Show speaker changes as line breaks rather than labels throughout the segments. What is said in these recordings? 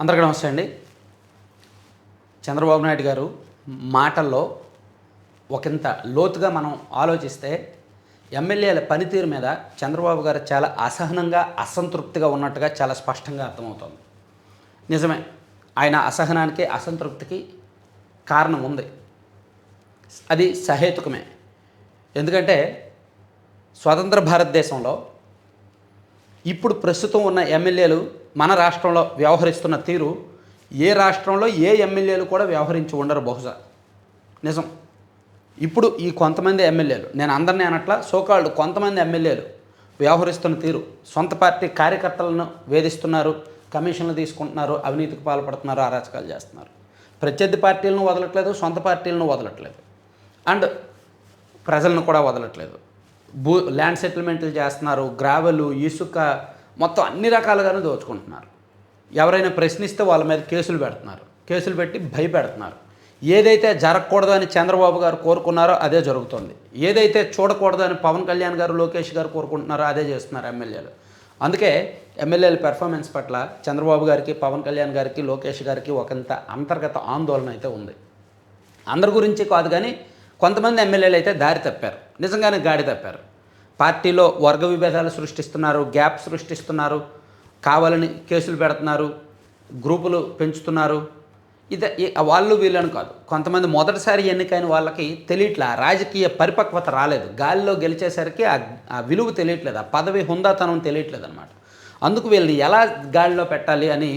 అందరికీ నమస్తే అండి. చంద్రబాబు నాయుడు గారు మాటల్లో ఒకంత లోతుగా మనం ఆలోచిస్తే ఎమ్మెల్యేల పనితీరు మీద చంద్రబాబు గారు చాలా అసహనంగా అసంతృప్తిగా ఉన్నట్టుగా చాలా స్పష్టంగా అర్థమవుతుంది. నిజమే ఆయన అసహనానికి అసంతృప్తికి కారణం ఉంది. అది సహేతుకమే. ఎందుకంటే స్వతంత్ర భారతదేశంలో ఇప్పుడు ప్రస్తుతం ఉన్న ఎమ్మెల్యేలు మన రాష్ట్రంలో వ్యవహరిస్తున్న తీరు ఏ రాష్ట్రంలో ఏ ఎమ్మెల్యేలు కూడా వ్యవహరించి ఉండరు బహుశా. నిజం. ఇప్పుడు ఈ కొంతమంది ఎమ్మెల్యేలు నేను అందరినీ అనట్లా సోకాళ్ళు కొంతమంది ఎమ్మెల్యేలు వ్యవహరిస్తున్న తీరు సొంత పార్టీ కార్యకర్తలను వేధిస్తున్నారు కమిషన్లు తీసుకుంటున్నారు అవినీతికి పాల్పడుతున్నారు అరాచకాలు చేస్తున్నారు. ప్రత్యర్థి పార్టీలను వదలట్లేదు సొంత పార్టీలను వదలట్లేదు. అండ్ ప్రజలను కూడా వదలట్లేదు. భూ ల్యాండ్ సెటిల్మెంట్లు చేస్తున్నారు గ్రావెలు ఇసుక మొత్తం అన్ని రకాలుగానే దోచుకుంటున్నారు. ఎవరైనా ప్రశ్నిస్తే వాళ్ళ మీద కేసులు పెడుతున్నారు. కేసులు పెట్టి భయపెడుతున్నారు. ఏదైతే జరగకూడదు అని చంద్రబాబు గారు కోరుకున్నారో అదే జరుగుతుంది. ఏదైతే చూడకూడదు అని పవన్ కళ్యాణ్ గారు లోకేష్ గారు కోరుకుంటున్నారో అదే చేస్తున్నారు ఎమ్మెల్యేలు. అందుకే ఎమ్మెల్యేల పెర్ఫార్మెన్స్ పట్ల చంద్రబాబు గారికి పవన్ కళ్యాణ్ గారికి లోకేష్ గారికి ఒకంత అంతర్గత ఆందోళన అయితే ఉంది. అందరి గురించి కాదు కానీ కొంతమంది ఎమ్మెల్యేలు అయితే దారి తప్పారు. నిజంగానే గాడి తప్పారు. పార్టీలో వర్గ విభేదాలు సృష్టిస్తున్నారు గ్యాప్ సృష్టిస్తున్నారు కావాలని కేసులు పెడుతున్నారు గ్రూపులు పెంచుతున్నారు. ఇది వాళ్ళు వీళ్ళని కాదు. కొంతమంది మొదటిసారి ఎన్నికైన వాళ్ళకి తెలియట్లే రాజకీయ పరిపక్వత రాలేదు. గాలిలో గెలిచేసరికి ఆ విలువ తెలియట్లేదు ఆ పదవి హుందాతనం తెలియట్లేదు అనమాట అందుకు వీళ్ళని ఎలా గాలిలో పెట్టాలి అని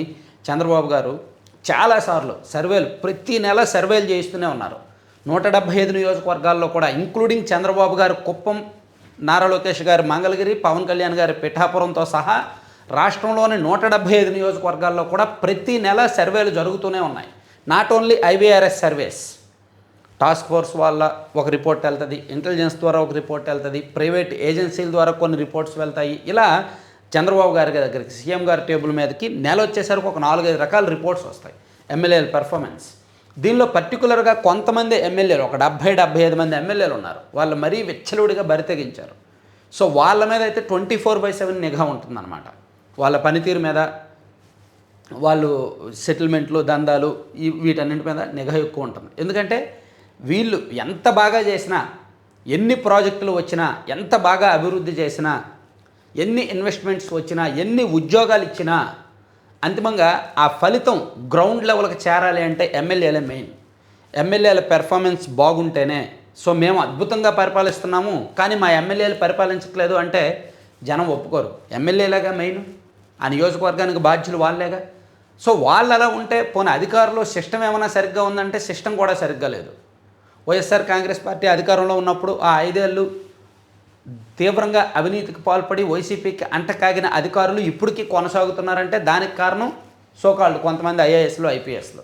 చంద్రబాబు గారు చాలాసార్లు సర్వేలు ప్రతి నెల సర్వేలు చేయిస్తూనే ఉన్నారు. నూట డెబ్బై ఐదు నియోజకవర్గాల్లో కూడా ఇంక్లూడింగ్ చంద్రబాబు గారు కుప్పం నారా లోకేష్ గారి మంగళగిరి పవన్ కళ్యాణ్ గారి పిఠాపురంతో సహా రాష్ట్రంలోని నూట డెబ్బై ఐదు నియోజకవర్గాల్లో కూడా ప్రతి నెల సర్వేలు జరుగుతూనే ఉన్నాయి. Not only IVRS surveys task force వల్ల ఒక రిపోర్ట్ వెళ్తుంది ఇంటెలిజెన్స్ ద్వారా ఒక రిపోర్ట్ వెళ్తుంది ప్రైవేట్ ఏజెన్సీల ద్వారా కొన్ని రిపోర్ట్స్ వెళ్తాయి. ఇలా చంద్రబాబు గారి దగ్గరికి సీఎం గారి టేబుల్ మీదకి నెల వచ్చేసరికి ఒక నాలుగైదు రకాల రిపోర్ట్స్ వస్తాయి. ఎమ్మెల్యేల పెర్ఫార్మెన్స్ దీనిలో పర్టికులర్గా కొంతమంది ఎమ్మెల్యేలు ఒక డెబ్భై డెబ్భై ఐదు మంది ఎమ్మెల్యేలు ఉన్నారు. వాళ్ళు మరీ విచ్చలుడిగా బరితెగించారు. సో వాళ్ళ మీద అయితే ట్వంటీ ఫోర్ బై సెవెన్ నిఘా ఉంటుందన్నమాట. వాళ్ళ పనితీరు మీద వాళ్ళు సెటిల్మెంట్లు దందాలు ఈ వీటన్నింటి మీద నిఘా ఎక్కువ ఉంటుంది. ఎందుకంటే వీళ్ళు ఎంత బాగా చేసినా ఎన్ని ప్రాజెక్టులు వచ్చినా ఎంత బాగా అభివృద్ధి చేసినా ఎన్ని ఇన్వెస్ట్మెంట్స్ వచ్చినా ఎన్ని ఉద్యోగాలు ఇచ్చినా అంతిమంగా ఆ ఫలితం గ్రౌండ్ లెవెల్కి చేరాలి అంటే ఎమ్మెల్యేలే మెయిన్. ఎమ్మెల్యేల పెర్ఫార్మెన్స్ బాగుంటేనే. సో మేము అద్భుతంగా పరిపాలిస్తున్నాము. కానీ మా ఎమ్మెల్యేలు పరిపాలించట్లేదు అంటే జనం ఒప్పుకోరు. ఎమ్మెల్యేలేగా మెయిన్. ఆ నియోజకవర్గానికి బాధ్యులు వాళ్ళేగా. సో వాళ్ళు అలా ఉంటే పోనీ అధికారంలో సిస్టమ్ ఏమైనా సరిగ్గా ఉందంటే సిస్టమ్ కూడా సరిగ్గా లేదు. వైఎస్ఆర్ కాంగ్రెస్ పార్టీ అధికారంలో ఉన్నప్పుడు ఆ ఐదేళ్ళు తీవ్రంగా అవినీతికి పాల్పడి వైసీపీకి అంటకాగిన అధికారులు ఇప్పటికీ కొనసాగుతున్నారంటే దానికి కారణం సోకాళ్ళు కొంతమంది ఐఏఎస్లు ఐపీఎస్లు.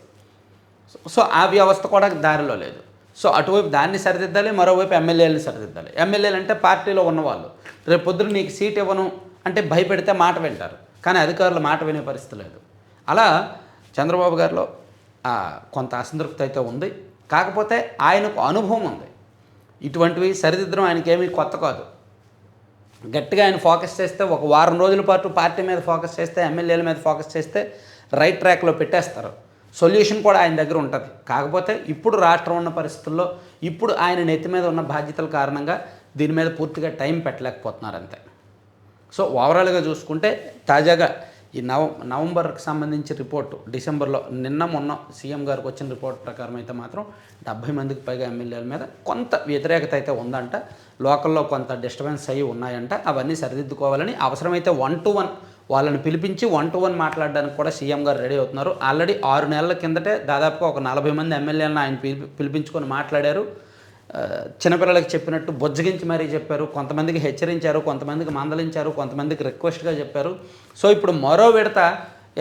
సో ఆ వ్యవస్థ కూడా దారిలో లేదు. సో అటువైపు దాన్ని సరిదిద్దాలి మరోవైపు ఎమ్మెల్యేలను సరిదిద్దాలి. ఎమ్మెల్యేలు అంటే పార్టీలో ఉన్నవాళ్ళు. రేపు పొద్దున నీకు సీట్ ఇవ్వను అంటే భయపెడితే మాట వింటారు. కానీ అధికారులు మాట వినే పరిస్థితి లేదు. అలా చంద్రబాబు గారిలో కొంత అసంతృప్తి అయితే ఉంది. కాకపోతే ఆయనకు అనుభవం ఉంది. ఇటువంటివి సరిదిద్దడం ఆయనకేమీ కొత్త కాదు. గట్టిగా ఆయన ఫోకస్ చేస్తే ఒక వారం రోజుల పాటు పార్టీ మీద ఫోకస్ చేస్తే ఎమ్మెల్యేల మీద ఫోకస్ చేస్తే రైట్ ట్రాక్లో పెట్టేస్తారు. సొల్యూషన్ కూడా ఆయన దగ్గర ఉంటుంది. కాకపోతే ఇప్పుడు రాష్ట్రం ఉన్న పరిస్థితుల్లో ఇప్పుడు ఆయన నెత్తి మీద ఉన్న బాధ్యతల కారణంగా దీని మీద పూర్తిగా టైం పెట్టలేకపోతున్నారు అంతే. సో ఓవరాల్గా చూసుకుంటే తాజాగా ఈ నవ నవంబర్కి సంబంధించి రిపోర్టు డిసెంబర్లో నిన్న మొన్న సీఎం గారికి వచ్చిన రిపోర్ట్ ప్రకారం అయితే మాత్రం డెబ్భై మందికి పైగా ఎమ్మెల్యేల మీద కొంత వ్యతిరేకత అయితే ఉందంట. లోకల్లో కొంత డిస్టర్బెన్స్ అయ్యి ఉన్నాయంట. అవన్నీ సరిదిద్దుకోవాలని అవసరమైతే వన్ టు వన్ వాళ్ళని పిలిపించి వన్ టు వన్ మాట్లాడడానికి కూడా సీఎం గారు రెడీ అవుతున్నారు. ఆల్రెడీ ఆరు నెలల కిందటే దాదాపుగా ఒక నలభై మంది ఎమ్మెల్యేలను ఆయన పిలిపి పిలిపించుకొని మాట్లాడారు. చిన్నపిల్లలకి చెప్పినట్టు బుజ్జగించి మరీ చెప్పారు కొంతమందికి హెచ్చరించారు కొంతమందికి మందలించారు కొంతమందికి రిక్వెస్ట్గా చెప్పారు. సో ఇప్పుడు మరో విడత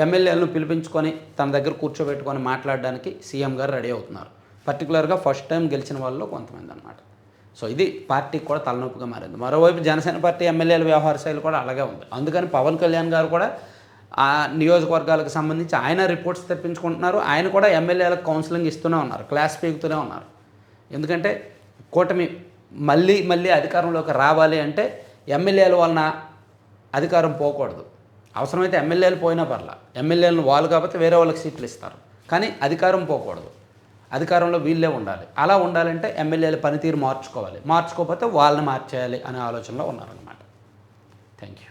ఎమ్మెల్యేలను పిలిపించుకొని తన దగ్గర కూర్చోబెట్టుకొని మాట్లాడడానికి సీఎం గారు రెడీ అవుతున్నారు. పర్టికులర్గా ఫస్ట్ టైం గెలిచిన వాళ్ళలో కొంతమంది అనమాట సో ఇది పార్టీకి కూడా తలనొప్పిగా మారింది. మరోవైపు జనసేన పార్టీ ఎమ్మెల్యేల వ్యవహార శైలి కూడా అలాగే ఉంది. అందుకని పవన్ కళ్యాణ్ గారు కూడా ఆ నియోజకవర్గాలకు సంబంధించి ఆయన రిపోర్ట్స్ తెప్పించుకుంటున్నారు. ఆయన కూడా ఎమ్మెల్యేలకు కౌన్సిలింగ్ ఇస్తూనే ఉన్నారు క్లాస్ పీకుతూనే ఉన్నారు. ఎందుకంటే కూటమి మళ్ళీ మళ్ళీ అధికారంలోకి రావాలి అంటే ఎమ్మెల్యేల వలన అధికారం పోకూడదు. అవసరమైతే ఎమ్మెల్యేలు పోయినా పర్లా. ఎమ్మెల్యేలను వాళ్ళు కాబట్టి వేరే వాళ్ళకి సీట్లు ఇస్తారు. కానీ అధికారం పోకూడదు. అధికారంలో వీళ్ళే ఉండాలి. అలా ఉండాలంటే ఎమ్మెల్యేల పనితీరు మార్చుకోవాలి. మార్చుకోకపోతే వాళ్ళని మార్చేయాలి అనే ఆలోచనలో ఉన్నారనమాట థ్యాంక్ యూ